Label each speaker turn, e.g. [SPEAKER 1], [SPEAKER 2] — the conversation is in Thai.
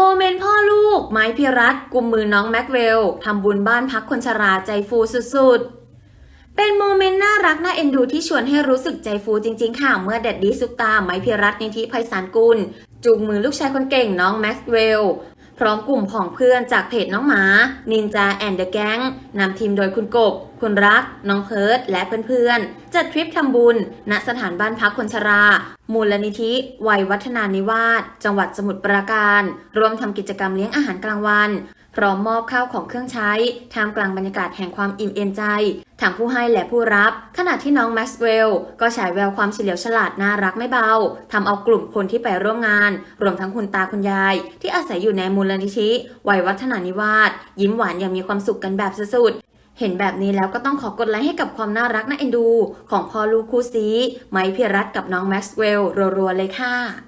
[SPEAKER 1] โมเมนต์พ่อลูก ไม้พิรัตกุมมือน้องแม็กเวลทำบุญบ้านพักคนชราใจฟูสุดๆ เป็นโมเมนต์น่ารักน่าเอ็นดูที่ชวนให้รู้สึกใจฟูจริงๆ ค่ะ เมื่อแดดดี้ซุปตา ไม้พิรัตนิธิไพศาลกุล จูงมือลูกชายคนเก่งน้องแม็กเวลพร้อมกลุ่มผองเพื่อนจากเพจน้องหมา นินจาแอนเดอะแก๊งนำทีมโดยคุณกบ คุณรัก น้องเพิร์ดและเพื่อนๆ จัดทริปทำบุญ ณสถานบ้านพักคนชรา มูลนิธิวัยวัฒนานิวาสจังหวัดสมุทรปราการ ร่วมทำกิจกรรมเลี้ยงอาหารกลางวัน พร้อมมอบข้าวของเครื่องใช้ ท่ามกลางบรรยากาศแห่งความอิ่มเอมใจทั้งผู้ให้และผู้รับ ขณะที่น้องแม็กซ์เวลก็ฉายแววความเฉลียวฉลาดน่ารักไม่เบาทำเอากลุ่มคนที่ไปร่วมงาน รวมทั้งคุณตาคุณยาย ที่อาศัยอยู่ในมูลนิธิวัยวัฒนานิวาสยิ้มหวานอย่างมีความสุขกันแบบสุด เห็นแบบนี้แล้วก็ต้องขอกดไลค์ให้กับความน่ารักน่าเอ็นดู ของพ่อลูกคู่ซีไมค์พิรัตกับน้องแม็กซ์เวลล์รัวๆเลยค่ะ